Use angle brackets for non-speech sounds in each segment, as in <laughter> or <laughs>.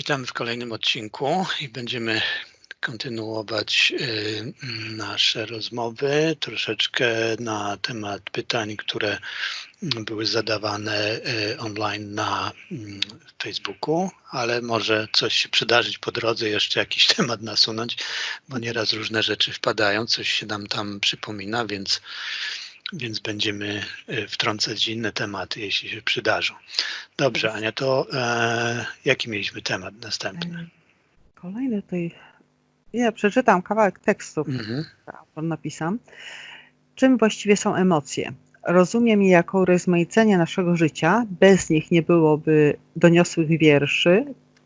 Witamy w kolejnym odcinku i będziemy kontynuować y, nasze rozmowy troszeczkę na temat pytań, które były zadawane y, online na mm, Facebooku, ale może coś się przydarzyć po drodze, jeszcze jakiś <laughs> temat nasunąć, bo nieraz różne rzeczy wpadają, coś się nam tam przypomina, więc więc będziemy e, wtrącać inne tematy, jeśli się przydarzą. Dobrze, Ania, to e, jaki mieliśmy temat następny? Kolejny tutaj. Ja przeczytam kawałek tekstu, Mhm. który autor napisał. Czym właściwie są emocje? Rozumiem je jako urozmaicenie naszego życia. Bez nich nie byłoby doniosłych wierszy,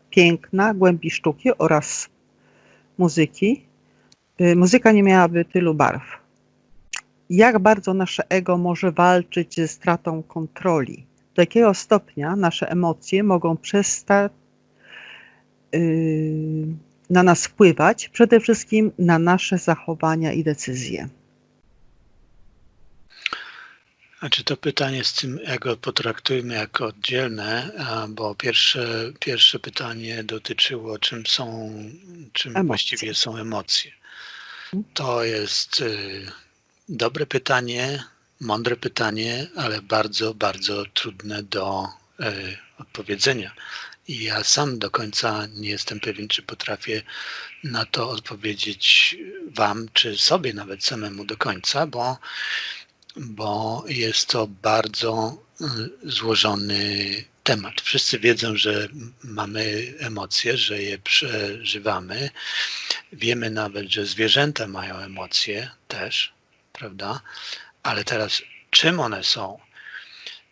piękna, głębi sztuki oraz muzyki. Y, Muzyka nie miałaby tylu barw. Jak bardzo nasze ego może walczyć ze stratą kontroli? Do jakiego stopnia nasze emocje mogą przestać yy, na nas wpływać, przede wszystkim na nasze zachowania i decyzje. Znaczy to pytanie z tym ego potraktujmy jako oddzielne, a, bo pierwsze, pierwsze pytanie dotyczyło czym są, czym Emocje. właściwie są emocje. To jest y, dobre pytanie, mądre pytanie, ale bardzo, bardzo trudne do y, odpowiedzenia. I ja sam do końca nie jestem pewien, czy potrafię na to odpowiedzieć Wam, czy sobie nawet samemu do końca, bo bo jest to bardzo y, złożony temat. Wszyscy wiedzą, że mamy emocje, że je przeżywamy. Wiemy nawet, że zwierzęta mają emocje też, prawda? Ale teraz czym one są?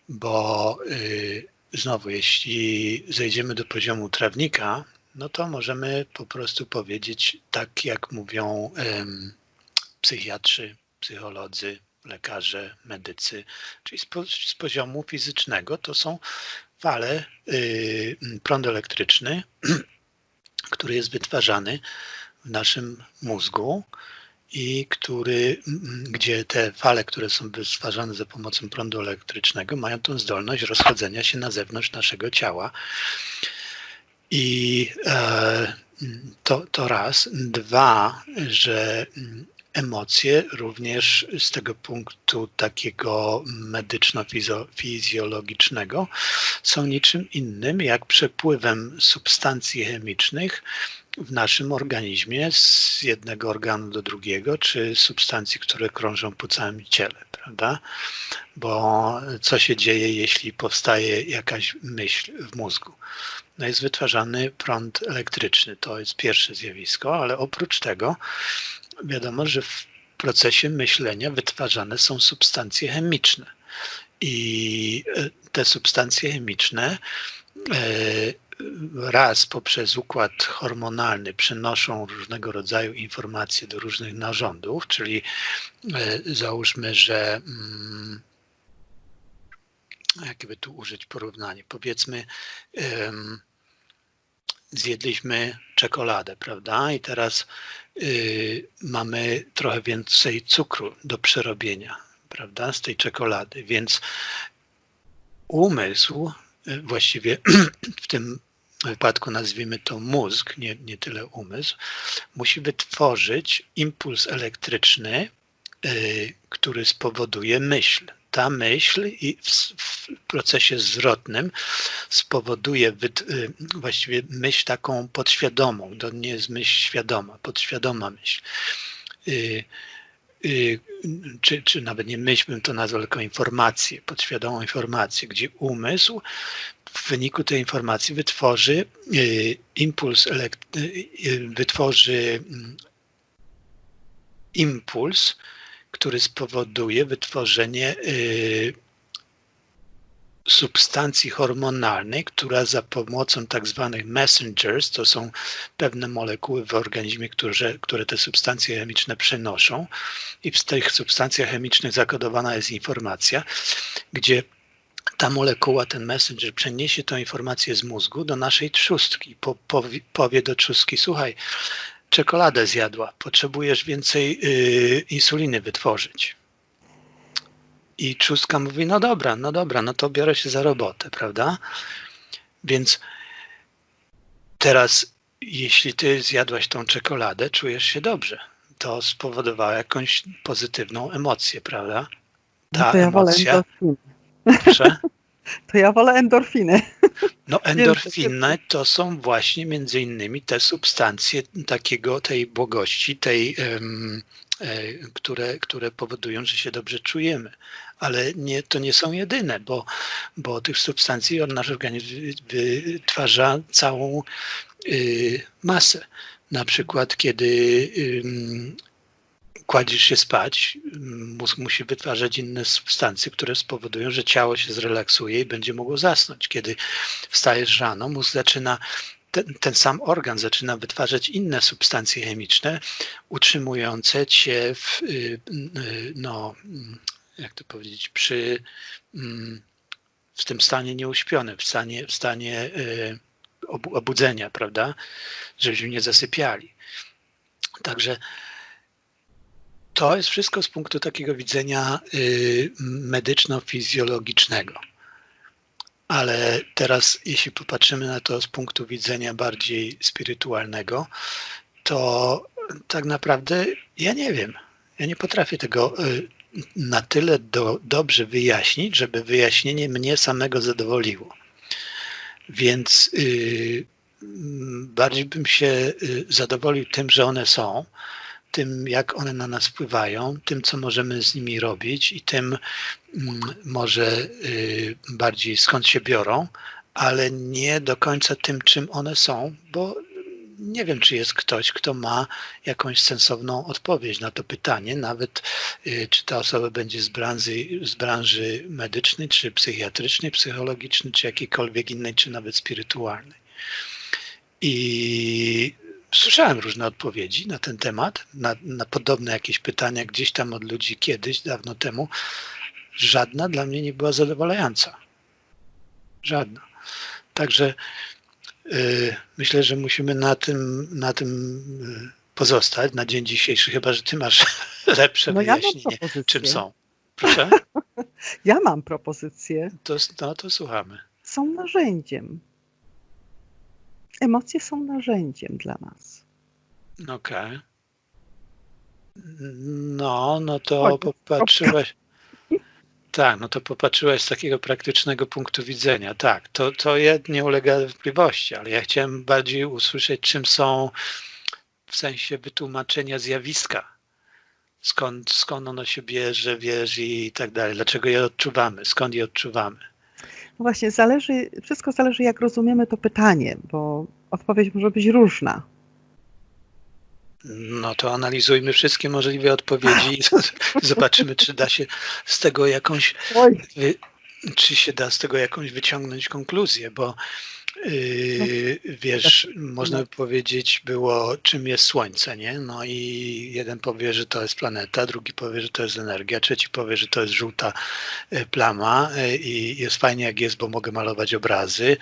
Bo y, znowu, jeśli zejdziemy do poziomu trawnika, no to możemy po prostu powiedzieć tak, jak mówią psychiatrzy, psycholodzy, lekarze, medycy, czyli z, z poziomu fizycznego to są fale, y, prąd elektryczny, <clears throat> który jest wytwarzany w naszym mózgu i który, gdzie te fale, które są wytwarzane za pomocą prądu elektrycznego, mają tą zdolność rozchodzenia się na zewnątrz naszego ciała. I e, to, to raz. Dwa, że emocje również z tego punktu takiego medyczno-fizjologicznego są niczym innym jak przepływem substancji chemicznych w naszym organizmie z jednego organu do drugiego, czy substancji, które krążą po całym ciele, prawda? Bo co się dzieje, jeśli powstaje jakaś myśl w mózgu? No jest wytwarzany prąd elektryczny, to jest pierwsze zjawisko, ale oprócz tego wiadomo, że w procesie myślenia wytwarzane są substancje chemiczne. I e, te substancje chemiczne e, raz poprzez układ hormonalny przenoszą różnego rodzaju informacje do różnych narządów, czyli e, załóżmy, że mm, jakie by tu użyć porównanie? Powiedzmy, zjedliśmy czekoladę, prawda? I teraz y, mamy trochę więcej cukru do przerobienia, prawda? Z tej czekolady, więc umysł, y, właściwie <clears throat> w tym wypadku nazwijmy to mózg, nie, nie tyle umysł, musi wytworzyć impuls elektryczny, y, który spowoduje myśl. Ta myśl i w, w procesie zwrotnym spowoduje wyt, y, właściwie myśl taką podświadomą, to nie jest myśl świadoma, podświadoma myśl. Y, czy, czy nawet nie myśl bym to nazwał, tylko informację, podświadomą informację, gdzie umysł w wyniku tej informacji wytworzy y, impuls, y, wytworzy mm, impuls, który spowoduje wytworzenie y, substancji hormonalnej, która za pomocą tak zwanych messengers, to są pewne molekuły w organizmie, które, które te substancje chemiczne przenoszą i w tych substancjach chemicznych zakodowana jest informacja, gdzie ta molekuła, ten messenger przeniesie tę informację z mózgu do naszej trzustki. Po, powie, powie do trzustki, słuchaj, czekoladę zjadła, potrzebujesz więcej y, insuliny wytworzyć. I trzustka mówi, no dobra, no dobra, no to biorę się za robotę, prawda? Więc teraz, jeśli ty zjadłaś tą czekoladę, czujesz się dobrze. To spowodowało jakąś pozytywną emocję, prawda? Ta no to ja emocja. Wolę. Proszę? <laughs> To ja wolę endorfiny. No <laughs> endorfiny to są właśnie między innymi te substancje takiego, tej błogości, tej, um, które, które powodują, że się dobrze czujemy. Ale nie, to nie są jedyne, bo, bo tych substancji nasz organizm wytwarza całą y, masę. Na przykład, kiedy y, kładziesz się spać, mózg musi wytwarzać inne substancje, które spowodują, że ciało się zrelaksuje i będzie mogło zasnąć. Kiedy wstajesz rano, mózg zaczyna ten, ten, sam organ zaczyna wytwarzać inne substancje chemiczne, utrzymujące cię w, y, y, no, jak to powiedzieć, przy, mm, w tym stanie nieuśpionym, w stanie, w stanie y, obudzenia, prawda, żebyśmy nie zasypiali. Także to jest wszystko z punktu takiego widzenia y, medyczno-fizjologicznego. Ale teraz, jeśli popatrzymy na to z punktu widzenia bardziej spirytualnego, to tak naprawdę ja nie wiem. Ja nie potrafię tego y, na tyle do, dobrze wyjaśnić, żeby wyjaśnienie mnie samego zadowoliło. Więc y, bardziej bym się zadowolił tym, że one są, tym, jak one na nas wpływają, tym, co możemy z nimi robić i tym mm, może y, bardziej skąd się biorą, ale nie do końca tym, czym one są, bo nie wiem, czy jest ktoś, kto ma jakąś sensowną odpowiedź na to pytanie, nawet y, czy ta osoba będzie z branży, z branży medycznej, czy psychiatrycznej, psychologicznej, czy jakiejkolwiek innej, czy nawet spirytualnej. I Słyszałem różne odpowiedzi na ten temat, na, na, podobne jakieś pytania gdzieś tam od ludzi kiedyś, dawno temu. Żadna dla mnie nie była zadowalająca. Żadna. Także yy, myślę, że musimy na tym, na tym y, pozostać na dzień dzisiejszy, chyba że ty masz <laughs> lepsze no wyjaśnienie, ja czym są. Proszę? <laughs> ja mam propozycję. To, no to słuchamy. Są narzędziem Emocje są narzędziem dla nas. Okej. Okay. No, no to popatrzyłeś. Tak, no to popatrzyłeś z takiego praktycznego punktu widzenia. Tak, to, to nie ulega wątpliwości, ale ja chciałem bardziej usłyszeć, czym są w sensie wytłumaczenia zjawiska. Skąd, skąd ono się bierze, wiesz i tak dalej. Dlaczego je odczuwamy, skąd je odczuwamy. No właśnie, zależy, wszystko zależy jak rozumiemy to pytanie, bo odpowiedź może być różna. No to analizujmy wszystkie możliwe odpowiedzi i <laughs> zobaczymy, czy da się z tego jakąś, czy się da z tego jakąś wyciągnąć konkluzję, bo wiesz, można by powiedzieć było, czym jest Słońce, nie? No i jeden powie, że to jest planeta, drugi powie, że to jest energia, trzeci powie, że to jest żółta e, plama e, i jest fajnie jak jest, bo mogę malować obrazy,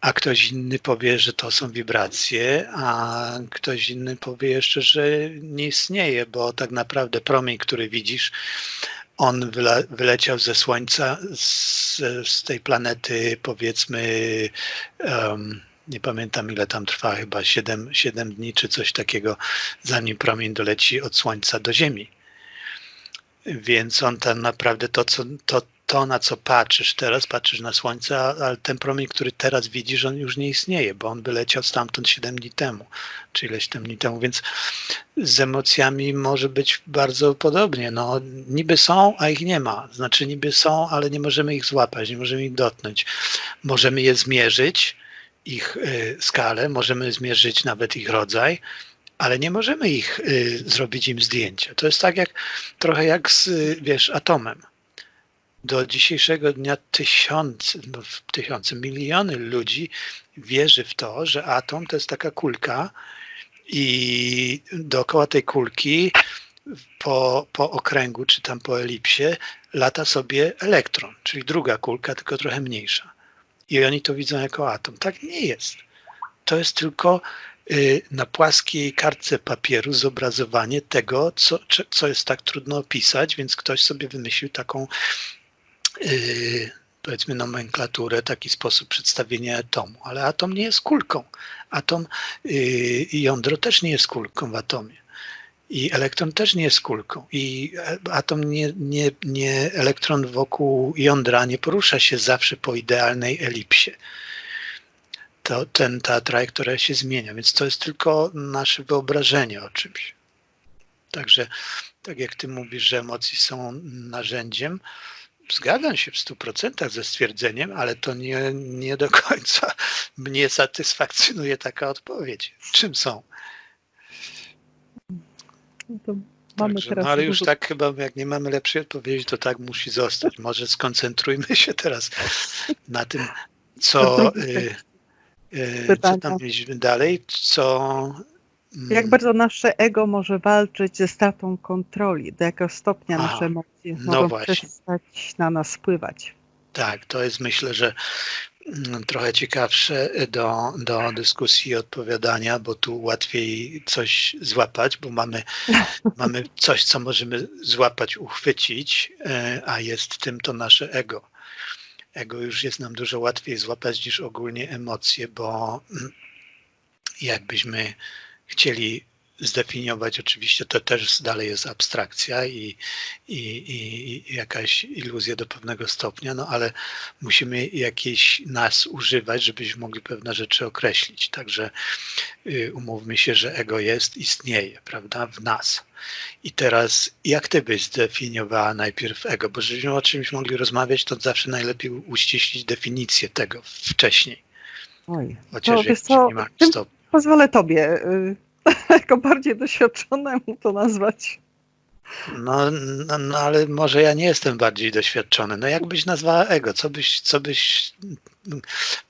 a ktoś inny powie, że to są wibracje, a ktoś inny powie jeszcze, że nie istnieje, bo tak naprawdę promień, który widzisz, on wyle, wyleciał ze Słońca, z, z tej planety powiedzmy, um, nie pamiętam ile tam trwa, chyba 7, 7 dni czy coś takiego, zanim promień doleci od Słońca do Ziemi. Więc on tam naprawdę to, co, to, to, na co patrzysz teraz, patrzysz na Słońce, ale ten promień, który teraz widzisz, on już nie istnieje, bo on by leciał stamtąd 7 dni temu, czy ileś tam dni temu, więc z emocjami może być bardzo podobnie. No, niby są, a ich nie ma. Znaczy niby są, ale nie możemy ich złapać, nie możemy ich dotknąć. Możemy je zmierzyć, ich y, skalę, możemy zmierzyć nawet ich rodzaj, ale nie możemy ich y, zrobić im zdjęcia. To jest tak jak trochę jak z, wiesz, atomem do dzisiejszego dnia tysiące, no tysiące, miliony ludzi wierzy w to, że atom to jest taka kulka i dookoła tej kulki po, po okręgu czy tam po elipsie lata sobie elektron, czyli druga kulka, tylko trochę mniejsza. I oni to widzą jako atom. Tak nie jest. To jest tylko y, na płaskiej kartce papieru zobrazowanie tego, co, co jest tak trudno opisać, więc ktoś sobie wymyślił taką Y, powiedzmy nomenklaturę, taki sposób przedstawienia atomu, ale atom nie jest kulką. Atom yy, jądro też nie jest kulką w atomie. I elektron też nie jest kulką. I atom nie, nie, nie, elektron wokół jądra nie porusza się zawsze po idealnej elipsie. To ten, ta trajektoria się zmienia, więc to jest tylko nasze wyobrażenie o czymś. Także, tak jak ty mówisz, że emocje są narzędziem, zgadzam się w 100% ze stwierdzeniem, ale to nie, nie do końca <laughs> mnie satysfakcjonuje taka odpowiedź. Czym są? Mamy Także, no ale już dużo- tak chyba, jak nie mamy lepszej odpowiedzi, to tak musi zostać. Może skoncentrujmy się teraz na tym, co, y, y, co tam mieliśmy dalej, co... mm, Jak bardzo nasze ego może walczyć ze stratą kontroli? Do jakiego stopnia Aha, nasze emocje no mogą właśnie. przestać na nas wpływać? Tak, to jest myślę, że mm, trochę ciekawsze do, do dyskusji i odpowiadania, bo tu łatwiej coś złapać, bo mamy, <laughs> mamy coś, co możemy złapać, uchwycić, e, a jest tym to nasze ego. Ego już jest nam dużo łatwiej złapać niż ogólnie emocje, bo mm, jakbyśmy chcieli zdefiniować, oczywiście to też dalej jest abstrakcja i, i, i, jakaś iluzja do pewnego stopnia, no ale musimy jakiejś nas używać, żebyśmy mogli pewne rzeczy określić. Także y, umówmy się, że ego jest, istnieje, prawda, w nas. I teraz, jak ty byś zdefiniowała najpierw ego? Bo żebyśmy o czymś mogli rozmawiać, to zawsze najlepiej uściślić definicję tego wcześniej. Oj, Chociaż to wiesz minimalnym tym stopniu. Pozwolę tobie y, <laughs> jako bardziej doświadczonemu to nazwać. No, no, no, ale może ja nie jestem bardziej doświadczony. No jak byś nazwała ego? Co byś, co byś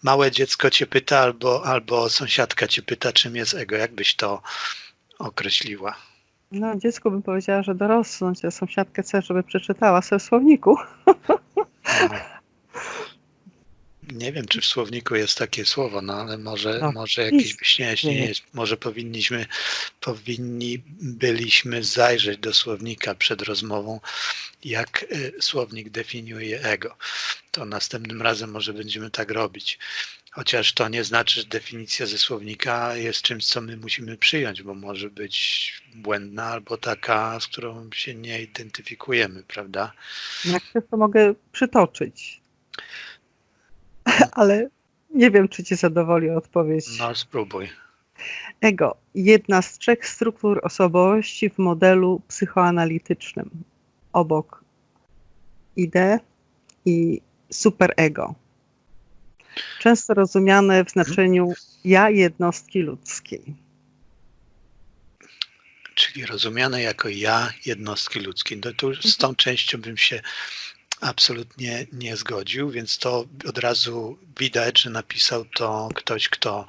małe dziecko cię pyta albo, albo sąsiadka cię pyta, czym jest ego? Jak byś to określiła? No, dziecku bym powiedziała, że dorosnąć, a sąsiadkę chcę, żeby przeczytała sobie w słowniku. No. <laughs> Nie wiem, czy w słowniku jest takie słowo, no ale może, No, może jakieś jest. byś nie, jeśli nie jest, może powinniśmy, powinni byliśmy zajrzeć do słownika przed rozmową, jak y, słownik definiuje ego. To następnym razem może będziemy tak robić. Chociaż to nie znaczy, że definicja ze słownika jest czymś, co my musimy przyjąć, bo może być błędna albo taka, z którą się nie identyfikujemy, prawda? Jak chcesz, to mogę przytoczyć. <laughs> Ale nie wiem, czy cię zadowoli odpowiedź. No spróbuj. Ego. Jedna z trzech struktur osobowości w modelu psychoanalitycznym. Obok ide i superego. Często rozumiane w znaczeniu ja jednostki ludzkiej. czyli rozumiane jako ja jednostki ludzkiej. No już z tą częścią bym się absolutnie nie zgodził, więc to od razu widać, że napisał to ktoś, kto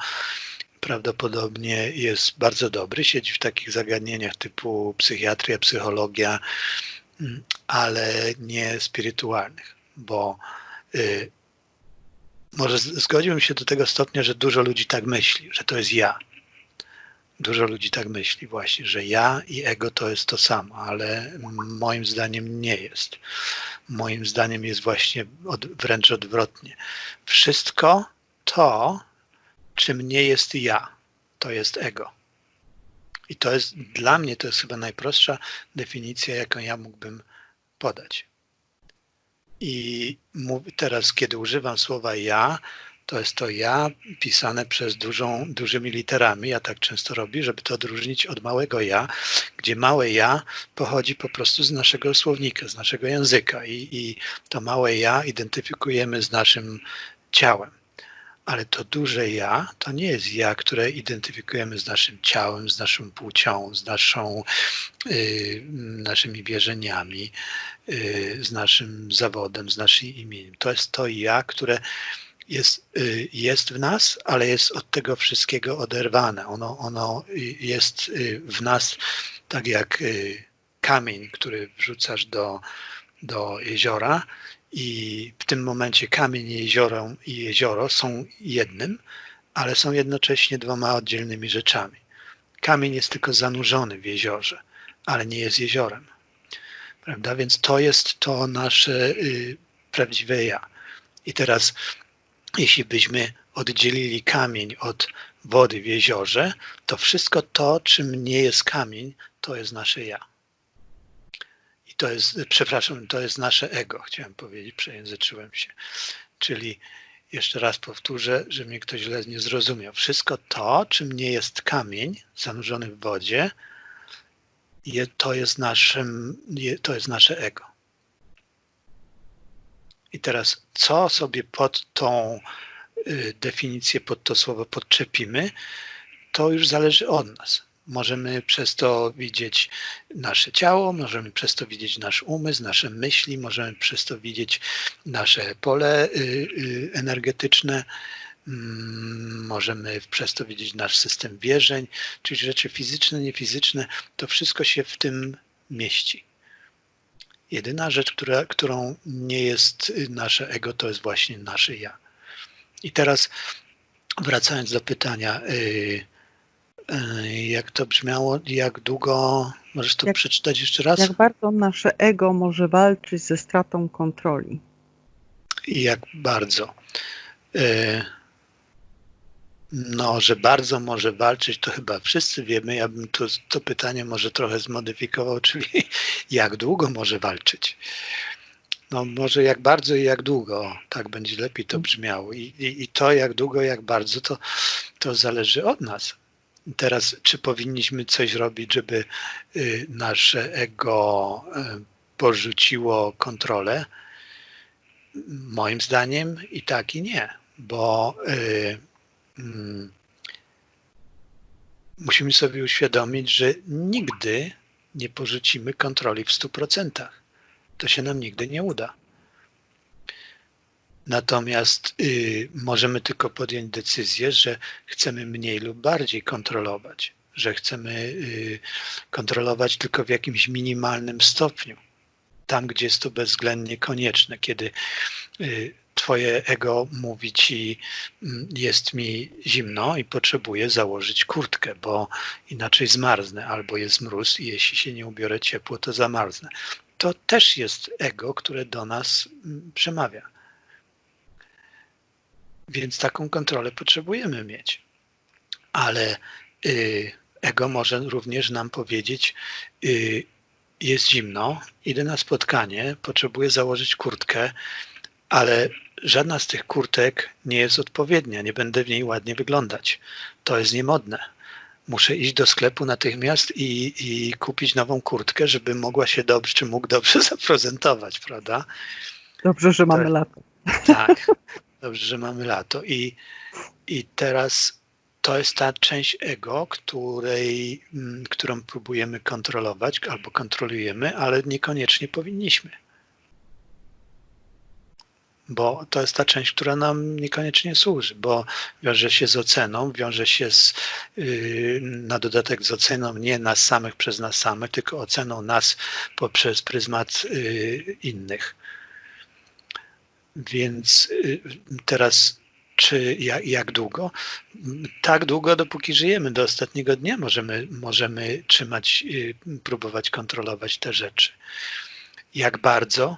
prawdopodobnie jest bardzo dobry, siedzi w takich zagadnieniach typu psychiatria, psychologia, mm, ale nie spirytualnych, bo y, może zgodziłbym się do tego stopnia, że dużo ludzi tak myśli, że to jest ja. Dużo ludzi tak myśli właśnie, że ja i ego to jest to samo, ale moim zdaniem nie jest. Moim zdaniem jest właśnie od, wręcz odwrotnie. Wszystko to, czym nie jest ja, to jest ego. I to jest dla mnie to jest chyba najprostsza definicja, jaką ja mógłbym podać. I teraz, kiedy używam słowa ja, to jest to ja pisane przez dużą, dużymi literami. Ja tak często robię, żeby to odróżnić od małego ja, gdzie małe ja pochodzi po prostu z naszego słownika, z naszego języka i, i to małe ja identyfikujemy z naszym ciałem. Ale to duże ja to nie jest ja, które identyfikujemy z naszym ciałem, z naszą płcią, z naszą, y, naszymi wierzeniami, y, z naszym zawodem, z naszym imieniem. To jest to ja, które jest, y, jest w nas, ale jest od tego wszystkiego oderwane. Ono, ono jest y, w nas tak jak y, kamień, który wrzucasz do, do jeziora i w tym momencie kamień i jezioro, i jezioro są jednym, ale są jednocześnie dwoma oddzielnymi rzeczami. Kamień jest tylko zanurzony w jeziorze, ale nie jest jeziorem. Prawda? Więc to jest to nasze y, prawdziwe ja. I teraz, jeśli byśmy oddzielili kamień od wody w jeziorze, to wszystko to, czym nie jest kamień, to jest nasze ja. I to jest, przepraszam, to jest nasze ego, chciałem powiedzieć, przejęzyczyłem się. Czyli jeszcze raz powtórzę, że mnie ktoś źle nie zrozumiał. Wszystko to, czym nie jest kamień zanurzony w wodzie, to jest, naszym, to jest nasze ego. I teraz, co sobie pod tą y, definicję, pod to słowo podczepimy, to już zależy od nas. Możemy przez to widzieć nasze ciało, możemy przez to widzieć nasz umysł, nasze myśli, możemy przez to widzieć nasze pole y, y, energetyczne, mm, możemy przez to widzieć nasz system wierzeń, czyli rzeczy fizyczne, niefizyczne, to wszystko się w tym mieści. Jedyna rzecz, która, którą nie jest nasze ego, to jest właśnie nasze ja. I teraz wracając do pytania, yy, jak to brzmiało, jak długo, możesz to jak, przeczytać jeszcze raz? Jak bardzo nasze ego może walczyć ze stratą kontroli? Jak bardzo. Y, no, że bardzo może walczyć, to chyba wszyscy wiemy. Ja bym to, to pytanie może trochę zmodyfikował, <laughs> czyli jak długo może walczyć. No może jak bardzo i jak długo, tak będzie lepiej to brzmiało. I, i, i to jak długo, jak bardzo, to, to zależy od nas. Teraz, czy powinniśmy coś robić, żeby y, nasze ego y, porzuciło kontrolę? Moim zdaniem i tak, i nie, bo y, mm, musimy sobie uświadomić, że nigdy nie porzucimy kontroli w 100%. To się nam nigdy nie uda. Natomiast y, możemy tylko podjąć decyzję, że chcemy mniej lub bardziej kontrolować, że chcemy y, kontrolować tylko w jakimś minimalnym stopniu, tam gdzie jest to bezwzględnie konieczne, kiedy y, Twoje ego mówi ci, mm, jest mi zimno i potrzebuję założyć kurtkę, bo inaczej zmarznę, albo jest mróz i jeśli się nie ubiorę ciepło, to zamarznę. To też jest ego, które do nas mm, przemawia więc taką kontrolę potrzebujemy mieć. Ale y, ego może również nam powiedzieć, y, jest zimno, idę na spotkanie, potrzebuję założyć kurtkę, ale żadna z tych kurtek nie jest odpowiednia, nie będę w niej ładnie wyglądać. To jest niemodne. Muszę iść do sklepu natychmiast i, i kupić nową kurtkę, żeby mogła się dobrze, czy mógł dobrze <laughs> zaprezentować, prawda? Dobrze, że mamy to, lato. Tak. <laughs> Dobrze, że mamy lato. I, i teraz to jest ta część ego, której, mm, którą próbujemy kontrolować albo kontrolujemy, ale niekoniecznie powinniśmy. Bo to jest ta część, która nam niekoniecznie służy, bo wiąże się z oceną, wiąże się z, yy, na dodatek z oceną nie nas samych przez nas samych, tylko oceną nas poprzez pryzmat yy, innych. Więc y, teraz czy jak, jak, długo? Tak długo, dopóki żyjemy. Do ostatniego dnia możemy, możemy trzymać, y, próbować kontrolować te rzeczy. Jak bardzo?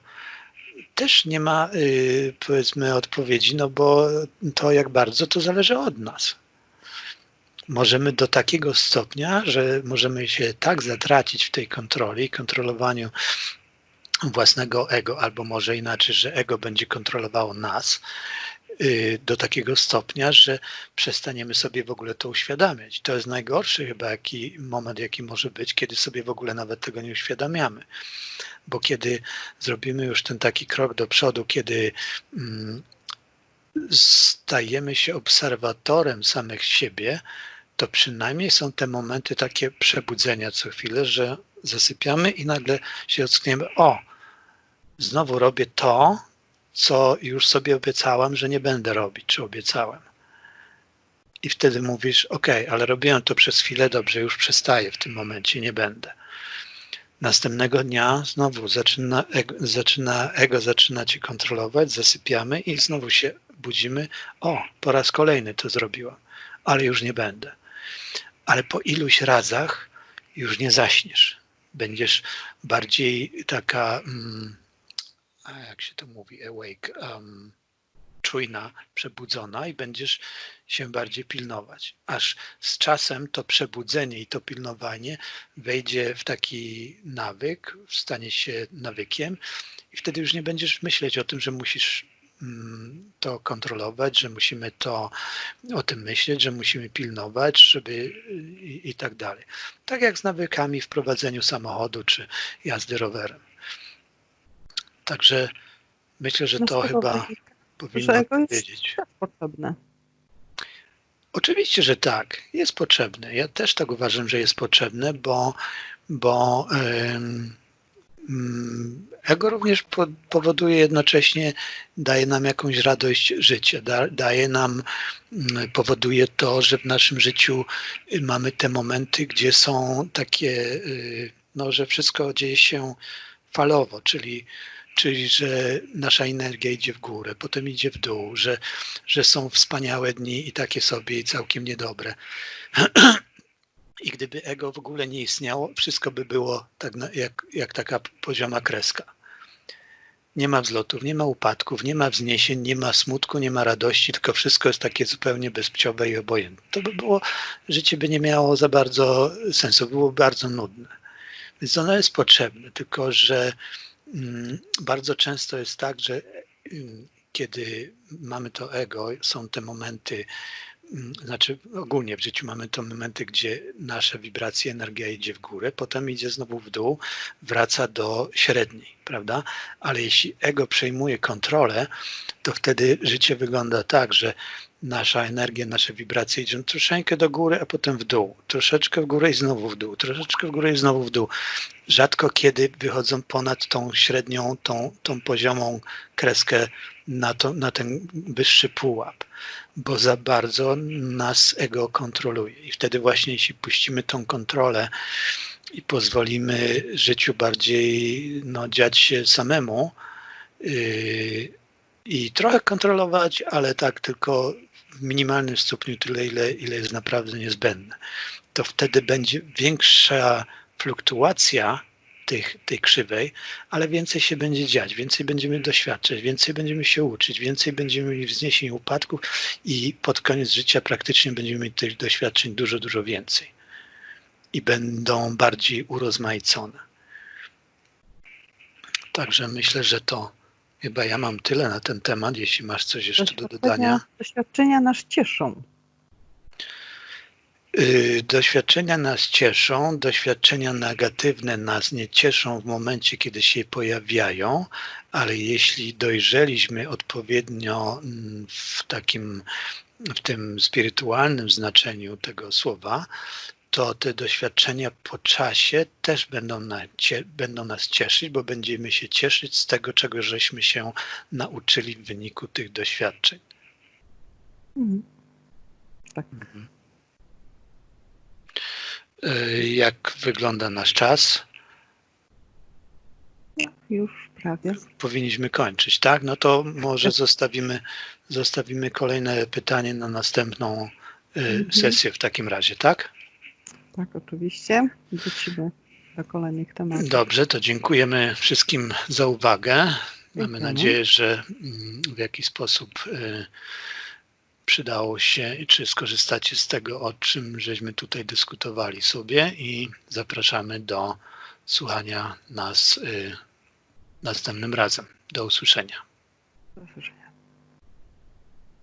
Też nie ma, y, powiedzmy, odpowiedzi, no bo to jak bardzo to zależy od nas. Możemy do takiego stopnia, że możemy się tak zatracić w tej kontroli, kontrolowaniu własnego ego, albo może inaczej, że ego będzie kontrolowało nas do takiego stopnia, że przestaniemy sobie w ogóle to uświadamiać. To jest najgorszy chyba jaki moment, jaki może być, kiedy sobie w ogóle nawet tego nie uświadamiamy. Bo kiedy zrobimy już ten taki krok do przodu, kiedy mm, stajemy się obserwatorem samych siebie, to przynajmniej są te momenty takie przebudzenia co chwilę, że zasypiamy i nagle się ockniemy, o, znowu robię to, co już sobie obiecałam, że nie będę robić, czy obiecałem. I wtedy mówisz, ok, ale robiłem to przez chwilę, dobrze, już przestaję w tym momencie, nie będę. Następnego dnia znowu zaczyna ego, zaczyna, ego zaczyna cię kontrolować, zasypiamy i znowu się budzimy. O, po raz kolejny to zrobiłam, ale już nie będę. Ale po iluś razach już nie zaśniesz. Będziesz bardziej taka. Mm, jak się to mówi, awake, um, czujna, przebudzona i będziesz się bardziej pilnować. Aż z czasem to przebudzenie i to pilnowanie wejdzie w taki nawyk, stanie się nawykiem i wtedy już nie będziesz myśleć o tym, że musisz mm, to kontrolować, że musimy to o tym myśleć, że musimy pilnować, żeby i, i tak dalej. Tak jak z nawykami w prowadzeniu samochodu czy jazdy rowerem. Także myślę, że No to chyba powinno powiedzieć. potrzebne. Oczywiście, że tak, jest potrzebne. Ja też tak uważam, że jest potrzebne, bo, bo ego również po, powoduje jednocześnie, daje nam jakąś radość życia, da, daje nam, mm, powoduje to, że w naszym życiu y, mamy te momenty, gdzie są takie, y, no, że wszystko dzieje się falowo, czyli czyli że nasza energia idzie w górę, potem idzie w dół, że, że są wspaniałe dni i takie sobie i całkiem niedobre. <clears throat> I gdyby ego w ogóle nie istniało, wszystko by było tak jak, jak taka pozioma kreska. Nie ma wzlotów, nie ma upadków, nie ma wzniesień, nie ma smutku, nie ma radości, tylko wszystko jest takie zupełnie bezpciowe i obojętne. To by było, życie by nie miało za bardzo sensu, było bardzo nudne. Więc ono jest potrzebne, tylko że bardzo często jest tak, że mm, kiedy mamy to ego, są te momenty, mm, znaczy ogólnie w życiu mamy te momenty, gdzie nasza wibracja, energia idzie w górę, potem idzie znowu w dół, wraca do średniej, prawda? Ale jeśli ego przejmuje kontrolę, to wtedy życie wygląda tak, że nasza energia, nasze wibracje idą troszeczkę do góry, a potem w dół. Troszeczkę w górę i znowu w dół. Troszeczkę w górę i znowu w dół. Rzadko kiedy wychodzą ponad tą średnią, tą, tą poziomą kreskę na, to, na ten wyższy pułap, bo za bardzo nas ego kontroluje. I wtedy właśnie jeśli puścimy tą kontrolę i pozwolimy życiu bardziej no, dziać się samemu, yy, i trochę kontrolować, ale tak tylko w minimalnym stopniu tyle, ile, ile jest naprawdę niezbędne. To wtedy będzie większa fluktuacja tych, tej krzywej, ale więcej się będzie dziać, więcej będziemy doświadczać, więcej będziemy się uczyć, więcej będziemy mieć wzniesień upadków i pod koniec życia praktycznie będziemy mieć tych doświadczeń dużo, dużo więcej. I będą bardziej urozmaicone. Także myślę, że to Chyba ja mam tyle na ten temat, jeśli masz coś jeszcze do dodania. Doświadczenia nas cieszą. Yy, doświadczenia nas cieszą, doświadczenia negatywne nas nie cieszą w momencie, kiedy się pojawiają, ale jeśli dojrzeliśmy odpowiednio mm, w takim, w tym spirytualnym znaczeniu tego słowa, to te doświadczenia po czasie też będą, na, cie, będą nas cieszyć, bo będziemy się cieszyć z tego, czego żeśmy się nauczyli w wyniku tych doświadczeń. Mhm. Tak. Mhm. Y, jak wygląda nasz czas? Już prawie. Powinniśmy kończyć, tak? No to może zostawimy, zostawimy kolejne pytanie na następną y, Mhm. sesję w takim razie, tak? Tak, oczywiście. Wrócimy do kolejnych tematów. Dobrze, to dziękujemy wszystkim za uwagę. Mamy nadzieję, że mm, w jakiś sposób y, przydało się, czy skorzystacie z tego, o czym żeśmy tutaj dyskutowali sobie i zapraszamy do słuchania nas y, następnym razem. Do usłyszenia. Do usłyszenia.